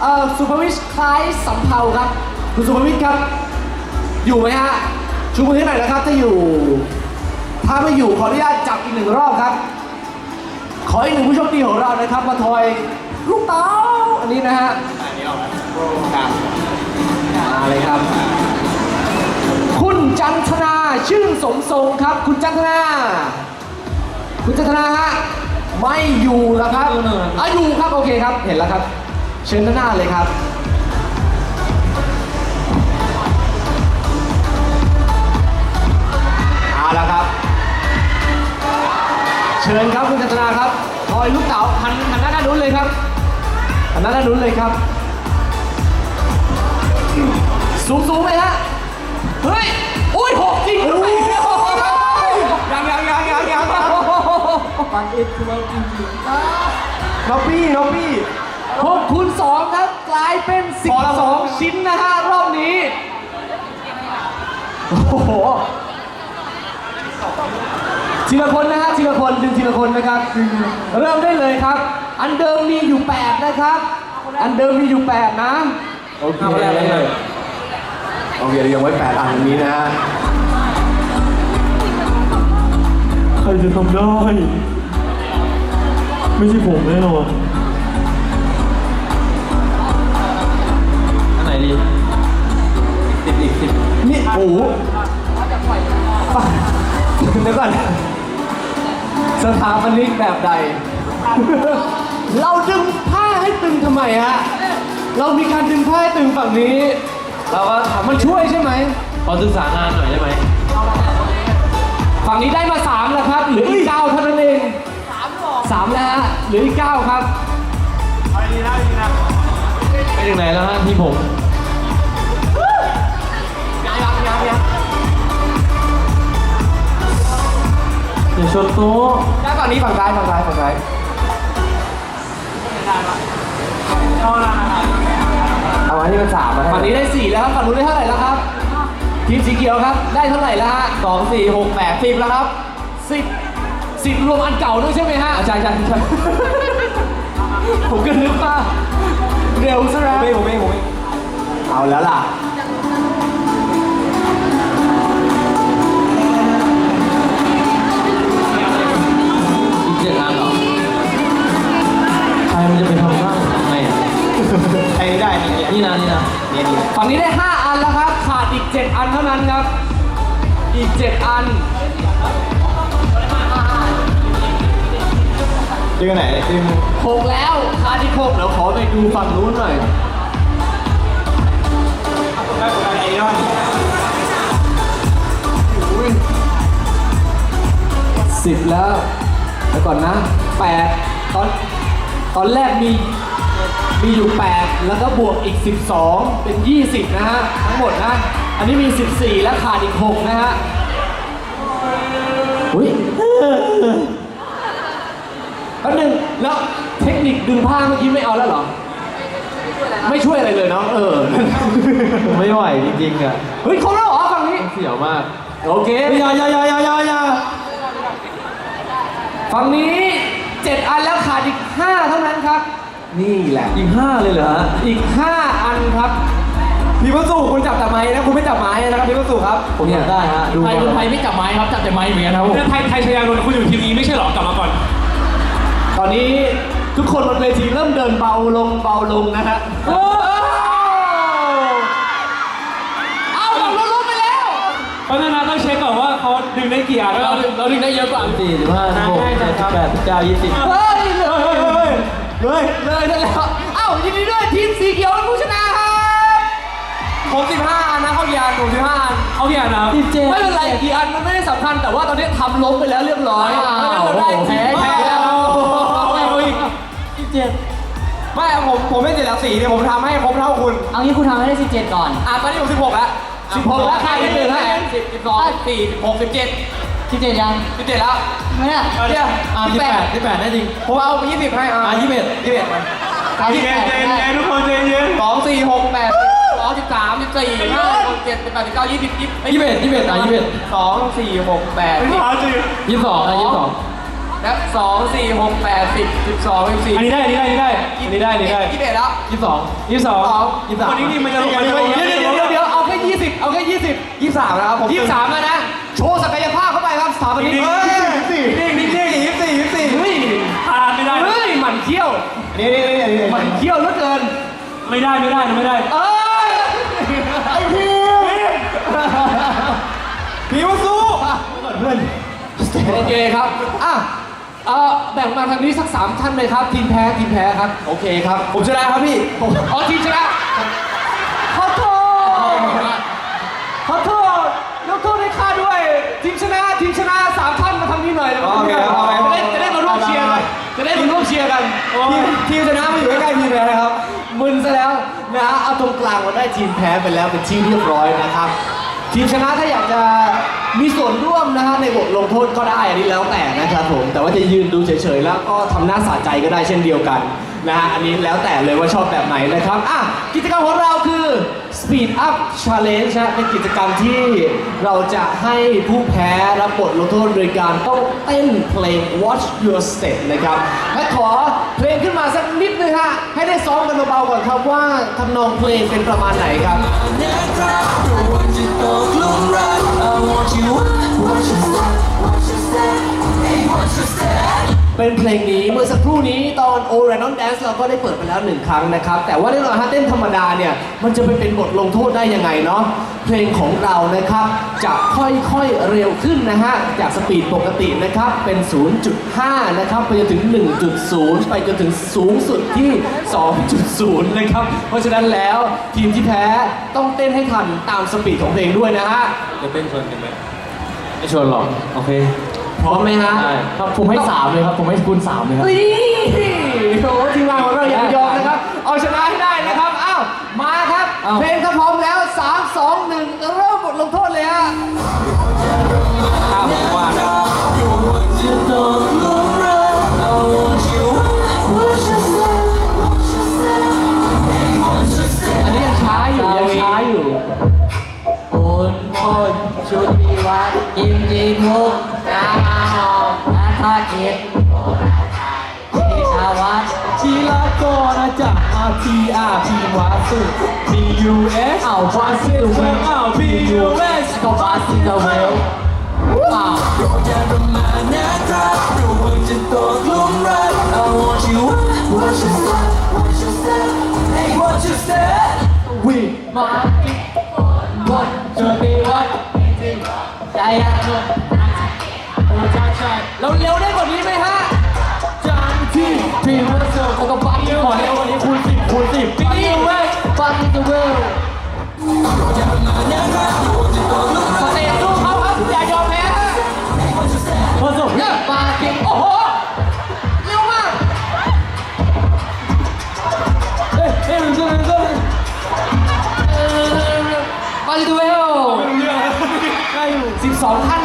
เอ่อสุภวิชคล้ายสำเภาครับ คุณสุภวิชครับ อยู่ไหมฮะ ชูมือให้หน่อยนะครับถ้าอยู่ ถ้าไม่อยู่ขออนุญาตจับอีกหนึ่งรอบครับ ขออีกหนึ่งผู้โชคดีของเรานะครับมาทอยลูกเต๋าอันนี้นะฮะมาเลยครับ คุณจันทนาชื่นสมทรงครับ คุณจันทนา คุณจันทนาฮะ ไม่อยู่แล้วครับอะอยู่ครับ โอเคครับ เห็นแล้วครับ เชิญด้านหน้าเลยครับเอาละครับ เชิญครับคุณจันทนาครับทอยลูกเต๋าหันหันหน้าด้านนู้นเลยครับหันหน้าด้านนู้นเลยครับ สูงสูงไหมฮะเฮ้ยอุ้ยหกจริงด้วยยังยังยังยังยังฟังเอ็ดคือว่าจริงน้องพี่น้องพี่ หกคูณสองครับกลายเป็นสิบสองชิ้นนะฮะรอบนี้ โอ้โหทีละคนนะฮะทีละคนดึงทีละคนนะครับ เริ่มได้เลยครับ อันเดิมมีอยู่8นะครับ อันเดิมมีอยู่8นะโอเคเอาแรกเลยโอเคเรายังไว้8อันนี้นะฮะใครจะทำได้ ไม่ใช่ผมแน่นอนอัน อ้โหเดี๋ยวก่อนสถาปนิกแบบใด เราดึงผ้าให้ตึงทำไมฮะ เรามีการดึงผ้าให้ตึงฝั่งนี้ เราก็ถามมันช่วยใช่ไหมขอศึกษางานหน่อยได้ไหม ฝั่งนี้ได้มาสามแล้วครับ เหลืออีกเก้าเท่านั้นเองสามแล้วฮะเหลืออีกเก้าครับไปถึงไหนแล้วฮะที่ผม อย่าชนโต๊ะได้ฝั่งนี้ฝั่งซ้ายฝั่งซ้ายฝั่งซ้ายเอาอันนี้เป็นสามฝั่งนี้ได้สี่แล้วครับฝั่งนู้นได้เท่าไหร่แล้วครับทีมสีเขียวครับ ได้เท่าไหร่แล้วฮะสองสี่หกแปดสิบแล้วครับสิบสิบรวมอันเก่าด้วยใช่ไหมฮะใช่ใช่ใช่ผมก็นึกว่าเร็วซะแล้วผมเองผมเองเอาแล้วล่ะ หนดึง6แล้วขาดอีก6เดี๋ยวขอไปดูฝั่งนู้นหน่อยไอรอนสิบแล้วแล้วก่อนนะแปดตอนตอนแรกมีมีอยู่ 8 แล้วก็บวกอีก 12 เป็น 20 นะฮะ ทั้งหมดนะ อันนี้มี 14 แล้วขาดอีก 6 นะฮะ อุ้ย แป๊บนึงแล้วเทคนิคดึงผ้าเมื่อกี้ไม่เอาแล้วเหรอ ไม่ช่วยอะไรเลยเนาะเออ ผมไม่ไหวจริงๆอะเฮ้ยเขาแล้วเหรอฝั่งนี้ เสียวมากโอเค อย่าอย่าอย่าอย่าอย่าอย่าฝั่งนี้7อันแล้วขาดอีก5เท่านั้นครับ นี่แหละ อีกห้าเลยเหรอฮะอีก5อันครับ พี่วัสุคุณจับแต่ไม้นะคุณไม่จับไม้นะครับพี่วัสุครับผมอยากได้ฮะดูไทยคนไทยไม่จับไม้ครับจับแต่ไม้เหมือนกันครับผม ไทยไทยชยานนท์คุณอยู่ทีมนี้ไม่ใช่เหรอกลับมาก่อน ตอนนี้ทุกคนบนเวทีเริ่มเดินเบาลงเบาลงนะฮะโอ้เอาเราลดไปแล้วเพราะฉะนั้นต้องเช็คก่อนว่าเขาดึงได้กี่อันเราเราดึงได้เยอะกว่าสี่สิบห้าสิบหกสิบแปดสิบเก้ายี่สิบเฮ้ยเลยเลยเลยได้แล้วเอ้ายินดีด้วยทีมสีเขียวเป็นผู้ชนะครับผม15อันนะเข้ากี่อันผม15อันเอากี่อันนะสิบเจ็ดไม่เป็นไรกี่อันมันไม่ได้สำคัญแต่ว่าตอนนี้ทำล้มไปแล้วเรียบร้อยอ้าวเราได้แพ้แพ้ 17 ไม่ผมผมไม่เจ็ดแล้วสี่เนี่ยผมทำให้ครบเท่าคุณ เอางี้คุณทำให้ได้ 17 ก่อน อะตอนนี้ผมสิบหกแล้วสิบหกแล้วใครที่หนึ่งแล้สิบสิบสองสิบสี่สิบหกสิบเจ็ด17 ยังสิบเจ็ดแล้วไม่ได้เอาเนี่ยอะสิบแปดสิบแปดได้จริงผมเอาไปยี่สิบให้อะอะยี่สิบเยี่สิบเอ็ยน18เย็นเย็นทุกคนเจนเย็นสองสี่หกแปดสองสิบสามสิบสี่ห้าหกเจ็ดสิบแปดสิบเก้ายี่สิบยี่สิบยี่สิบยี่สิบอะยี่สิบสองสี่หกแปดยี่สิบยี่สอง แล้วสองสี่หกแปดสิบสิบสองสิบสี่อันนี้ได้อันนี้ได้อันนี้ได้อันนี้ได้อันนี้ได้ยี่สิบเอ็ดแล้วยี่สิบสองยี่สิบสองยี่สิบสามวันนี้นี่มันจะลงมันจะลงเดี๋ยวเดี๋ยวเดี๋ยวเดี๋ยวเอาแค่ยี่สิบเอาแค่ยี่สิบยี่สามนะครับผมยี่สามแล้วนะ โชว์ศักยภาพเข้าไปครับสถาปนิกนิ่งเฮ้ยๆนิ่งๆนิ่งๆยี่สิบสี่ยี่สิบสี่เฮ้ยพลาดไม่ได้เฮ้ยหมันเขี้ยวนี่นี่นี่นี่หมันเขี้ยวเหลือเกิน ไม่ได้ไม่ได้ไม่ได้เอ้ยไอ้พี่พี่มาสู้เพื่อนโอเคครับอะ เอ่อแบ่งมาทางนี้สักสามท่านเลยครับ ทีมแพ้ทีมแพ้ครับ โอเคครับ ผมชนะครับพี่ผมอ๋อทีมชนะขอโทษขอโทษยกโทษให้ข้าด้วย ทีมชนะทีมชนะสามท่านมาทางนี้หน่อยโอเคครับ จะได้จะได้มาร่วมเชียร์กันจะได้มาร่วมเชียร์กันทีมทีมชนะมาอยู่ใกล้ๆทีมแพ้นะครับมึนซะแล้วนะฮะเอาตรงกลางมาได้ทีมแพ้ไปแล้วเป็นที่เรียบร้อยนะครับ ทีมชนะถ้าอยากจะมีส่วนร่วมนะฮะในบทลงโทษก็ได้อันนี้แล้วแต่นะครับผมแต่ว่าจะยืนดูเฉยๆแล้วก็ทำหน้าสะใจก็ได้เช่นเดียวกันนะฮะอันนี้แล้วแต่เลยว่าชอบแบบไหนนะครับอะกิจกรรมของเราคือ Speed Up Challenge นะเป็นกิจกรรมที่เราจะให้ผู้แพ้รับบทลงโทษโดยการต้องเต้นเพลง Watch Your Step นะครับและขอเพลงขึ้นมาสักนิดนึงฮะให้ได้ซ้อมกันเบาๆก่อนครับว่าทำนองเพลงเป็นประมาณไหนครับ เป็นเพลงนี้เมื่อสักครู่นี้ตอน o r a n o n Dance เราก็ได้เปิดไปแล้วหนึ่งครั้งนะครับ แต่ว่าแน่นอนฮะเต้นธรรมดาเนี่ย มันจะไปเป็นบทลงโทษได้ยังไงเนาะเพลงของเรานะครับ จะค่อยๆเร็วขึ้นนะฮะ จากสปีดปกตินะครับ เป็น 0.5 นะครับ ไปจนถึง 1.0 ไปจนถึงสูงสุดที่ 2.0 นะครับ เพราะฉะนั้นแล้วทีมที่แพ้ต้องเต้นให้ทันตามสปีดของเพลงด้วยนะฮะ จะเต้นชนกันไหมไม่ชวนหรอก โอเค พร้อมไหมฮะได้ครับผมให้สามเลยครับ ผมให้คุณสามเลยครับนี่โอ้ทีมงานของเราอย่ายอมนะครับ เอาชนะให้ได้นะครับ อ้าว มาครับ อ้าว เพลงถ้าพร้อมแล้ว 3 2 1 เริ่มบทลงโทษเลยฮะข้าวผมว่านะอันนี้ยังช้าอยู่ยังช้าอยู่คุณคนชุดมีวัดกิมจีมุกนา เก็ตที่ชาววัดชีลาโกนะจาก RTR พีวาสุ PUS อ้าวบาซิลเวลอ้าว PUS ก็บาซิลเวลอ้าววิมาวันชุดมีวัดใจยังหนุ่มโอ้ใช่ ใช่เราเร็วได้กว่านี้ไหมฮะ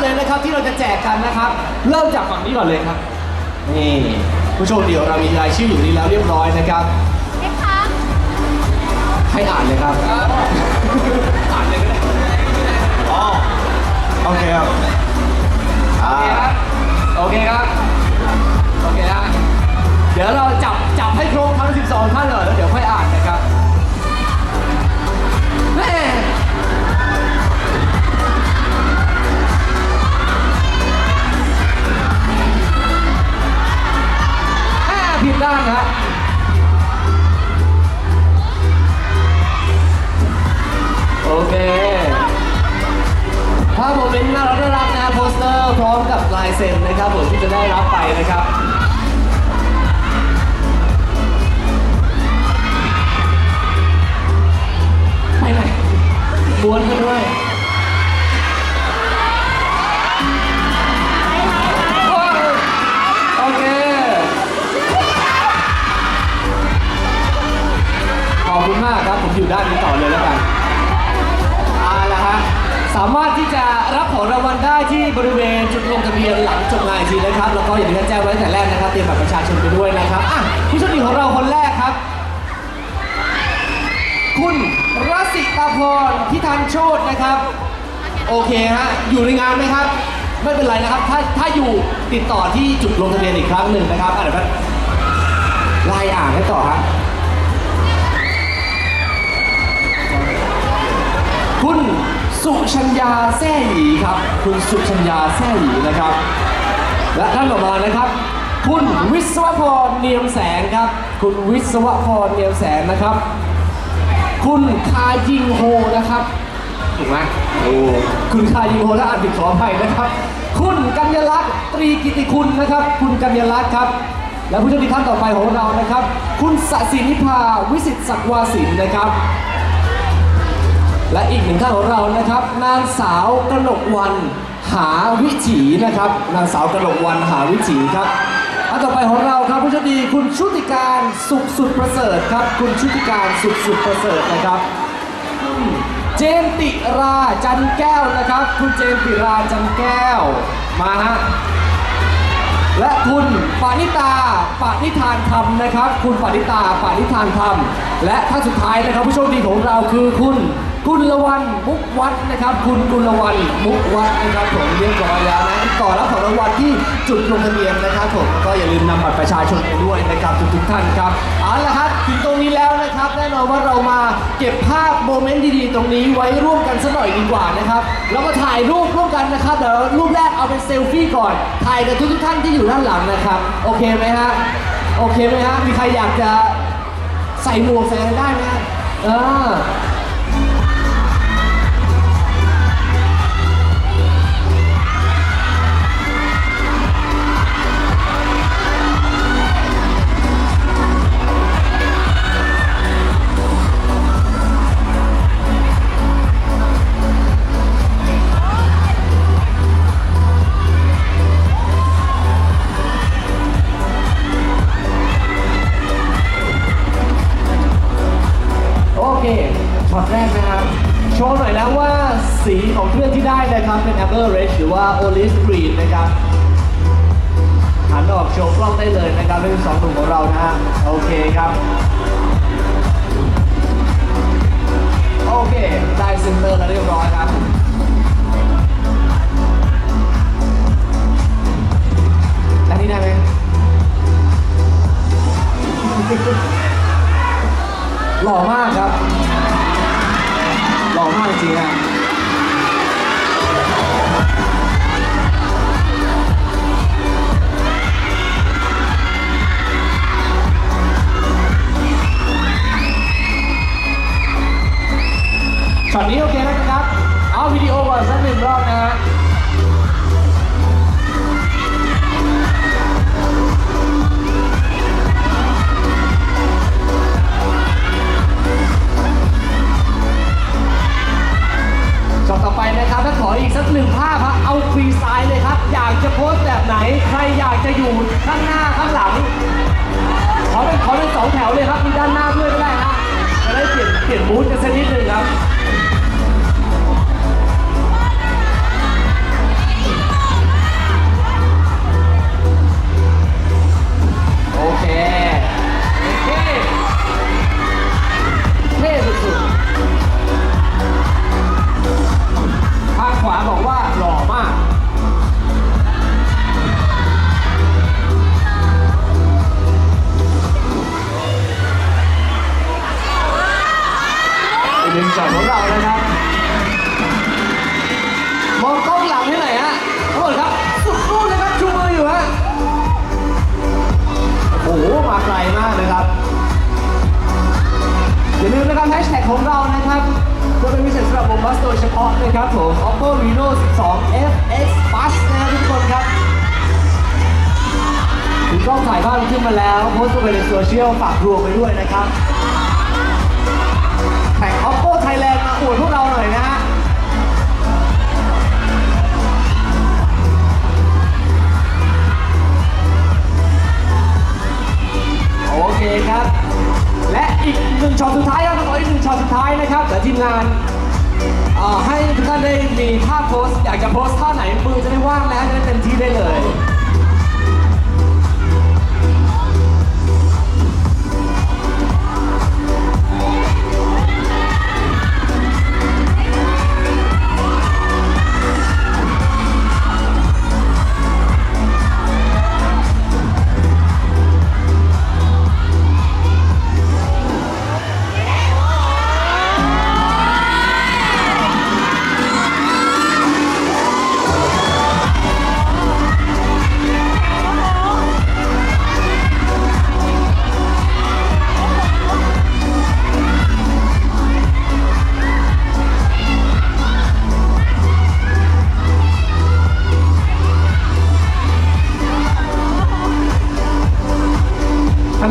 เลยนะครับที่เราจะแจกกันนะครับ เริ่มจากฝั่งนี้ก่อนเลยครับ นี่ผู้โชคดีของเรามีรายชื่ออยู่นี่แล้วเรียบร้อยนะครับให้อ่านเลยครับ อ่านเลยก็ได้อ๋อโอเคครับอ่าโอเคครับ โอเคครับเดี๋ยวเราจับจับให้ครบทั้ง 12 ท่านเลยแล้วเดี๋ยวค่อยอ่านนะครับ แม่ผิดด้านนะ สามารถที่จะรับของรางวัลได้ที่บริเวณจุดลงทะเบียนหลังจบงานทีนะครับ แล้วก็อย่างที่ท่านแจ้งไว้ตั้งแต่แรกนะครับเตรียมบัตรประชาชนไปด้วยนะครับอะผู้โชคดีของเราคนแรกครับ คุณรสิตาพรพิธันโชตนะครับ โอเคฮะอยู่ในงานไหมครับ ไม่เป็นไรนะครับ ถ้าถ้าอยู่ติดต่อที่จุดลงทะเบียนอีกครั้งหนึ่งนะครับอะเดี๋ยวแป๊บไล่อ่านให้ต่อครับคุณ สุชัญญาแซ่หยีครับ คุณสุชัญญาแซ่หยีนะครับ และท่านต่อมานะครับ คุณวิศวพรเนียมแสงครับ คุณวิศวพรเนียมแสงนะครับ คุณคายิงโฮนะครับถูกไหมโอ้คุณคายิงโฮและอ่านผิดขออภัยนะครับ คุณกัญญลักษณ์ตรีกิติคุณนะครับ คุณกัญญลักษณ์ครับและผู้โชคดีท่านต่อไปของเรานะครับ คุณสศินิพาวิสิตศักวาสินนะครับ และอีกหนึ่งท่านของเรานะครับ นางสาวกนกวันหาวิถีนะครับ นางสาวกนกวันหาวิถีครับอันต่อไปของเราครับผู้โชคดีคุณชุติการสุขสุดประเสริฐครับ คุณชุติการสุขสุดประเสริฐนะครับ เจนติราจันแก้วนะครับ คุณเจนติราจันแก้วมาฮะและคุณปานิตาปานิธานธรรมนะครับ คุณปานิตาปานิธานธรรม และท่านสุดท้ายนะครับผู้โชคดีของเราคือคุณ กุลวันมุกวัดนะครับ คุณกุลวันมุกวัดนะครับผมเรียบร้อยแล้วนะติดต่อรับของรางวัลที่จุดลงทะเบียนนะครับผมก็อย่าลืมนำบัตรประชาชนไปด้วยนะครับทุกๆท่านครับเอาละครับถึงตรงนี้แล้วนะครับ แน่นอนว่าเรามาเก็บภาพโมเมนต์ดีๆ ตรงนี้ไว้ร่วมกันสักหน่อยดีกว่านะครับเรามาถ่ายรูปร่วมกันนะครับเดี๋ยวรูปแรกเอาเป็นเซลฟี่ก่อนถ่ายกับทุกๆท่านที่อยู่ด้านหลังนะครับ โอเคไหมฮะโอเคไหมฮะมีใครอยากจะใส่หมวกใส่อะไรได้ไหมฮะเออ โอเคครับ โอเค ได้เซนเตอร์แล้วเรียบร้อยครับแล้วนี่ได้ไหมหล่อมากครับ หล่อมากจริงๆ ช็อตนี้โอเคนะครับ เอาวิดีโอก่อนสักหนึ่งรอบนะฮะช็อตต่อไปนะครับถ้าขออีกสักหนึ่งภาพะเอาฟรีสไตล์เลยครับ อยากจะโพสแบบไหน ใครอยากจะอยู่ข้างหน้าข้างหลัง ขอเป็นขอเป็นสองแถวเลยครับมีด้านหน้าด้วยก็ได้ฮะจะได้เปลี่ยนเปลี่ยนบูธกันสักนิดหนึ่งครับ ของเรานะครับเพื่อเป็นพิเศษสำหรับโมบัสโดยเฉพาะนะครับผม Oppo Reno 12 FX Plus นะครับทุกคนครับถึงกล้องถ่ายภาพขึ้นมาแล้วโพสต์ลงไปในโซเชียลฝากรวมไปด้วยนะครับแข่ง Oppo Thailand มาอวดพวกเราหน่อยนะฮะ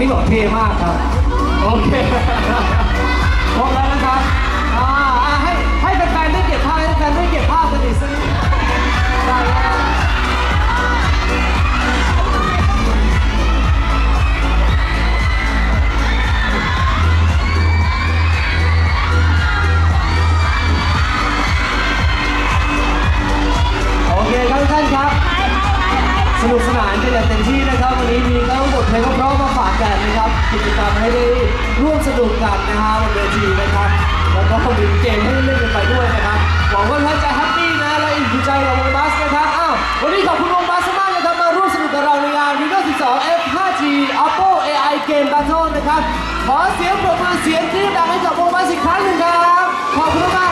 นี้บอกเท่มากครับ โอเคครบแล้วนะครับอ่าอ่าให้ให้แฟนๆได้เก็บภาพให้แฟนๆได้เก็บภาพกันอีกสักนิดได้แล้วโอเคครับทุกท่านครับ สนุกสนานกันอย่างเต็มที่นะครับ วันนี้มีทั้งบทเพลงเพราะๆมา นุกกันนะฮะบนเวทีนะครับ แล้วก็มีเกมให้เล่นกันไปด้วยนะครับ หวังว่าท่านจะแฮปปี้นะ และอิ่มใจกับวงบัสนะครับ อ้าว วันนี้ขอบคุณวงบัสมากนะครับ มาร่วมสนุกกับเราในงาน Windows 12 F 5G Oppo AI Game Battle นะครับ ขอเสียงปรบมือเสียงที่ดดังให้กับวงบัสอีกครั้งหนึ่งครับ ขอบคุณมาก